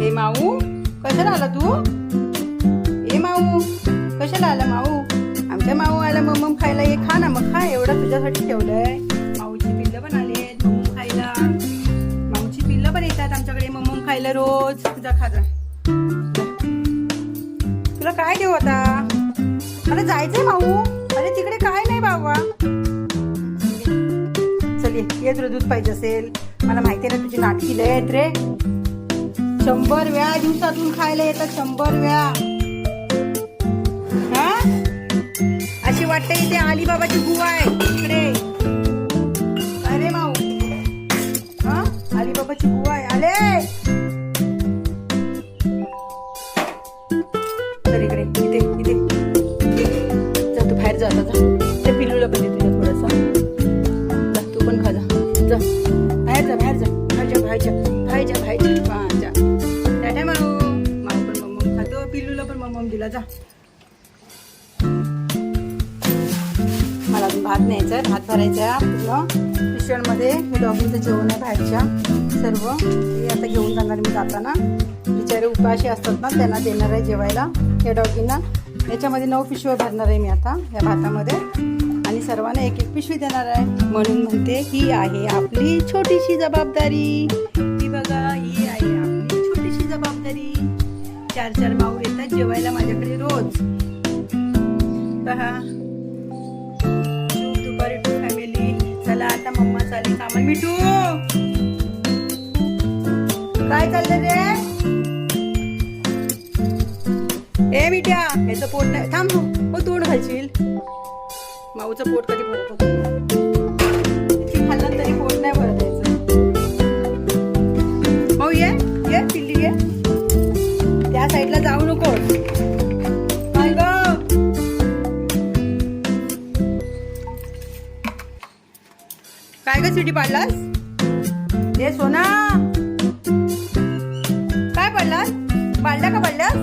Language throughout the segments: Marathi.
हे माऊ कशाला आला तू? ए माऊ कशाला आला माऊ आमच्या माऊ आला मम्मम खायला ये खा ना मग खा एवढं तुझ्यासाठी ठेवलंय. माऊची पिल्लं पण आले मम्मम खायला. माऊची पिल्लं पण येतात आमच्याकडे मम्मम खायला रोज तुझा खा जा तुला काय देऊ आता? मला जायचंय माऊ अरे तिकडे काय नाही बाबा. चल ये ये तुला दूध पाहिजे असेल. मला माहिती आहे ना तुझी नाटकी लय आहेत रे. शंभर वेळा दिवसातून खायला येतात शंभर वेळा. हा? अशी वाटते इथे अलिबाबाची गुहा आहे इकडे. अरे माऊ हा? अलिबाबाची गुहा आहे. आले! तर इकडे इथे इथे. जातो तू बाहेर जा. बाहेर जा जा हा टाटा माऊ माऊ पण मम्मम खातो पिल्लूला पण मम्मम दिला जा मला अजून भात न्यायचा. आहे भात भरायचा आहे पूर्ण पिशव्यांमध्ये हे डॉगीचं जेवण आहे बाहेरच्या सर्व ते आता घेऊन जाणार मी जाताना. बिचारे उपाशी असतात ना त्यांना देणार आहे जेवायला. या डॉगींना याच्यामध्ये नऊ पिशव्या भरणार आहे मी आता. या भातामध्ये. आणि सर्वांना एक एक पिशवी देणार आहे. म्हणून म्हणते ही आहे आपली छोटीशी जबाबदारी. रोज. पहा. दुपारी टू फॅमिली चला आता मम्मा चालली कामा मिठू! काय चाललं रे? ए मिठ्या याचं पोट नाही. थांब हो हो तोंड घालशील. माऊचं पोट कधी भरतो काय ग सिटी पाडलास? हे सोना. काय पडलास? पाडला का पडलास?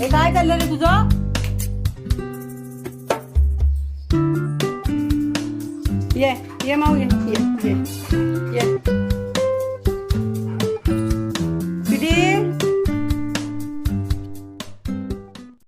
हे काय चाललं रे तुझं? ये ये माऊ ये ये ये ये.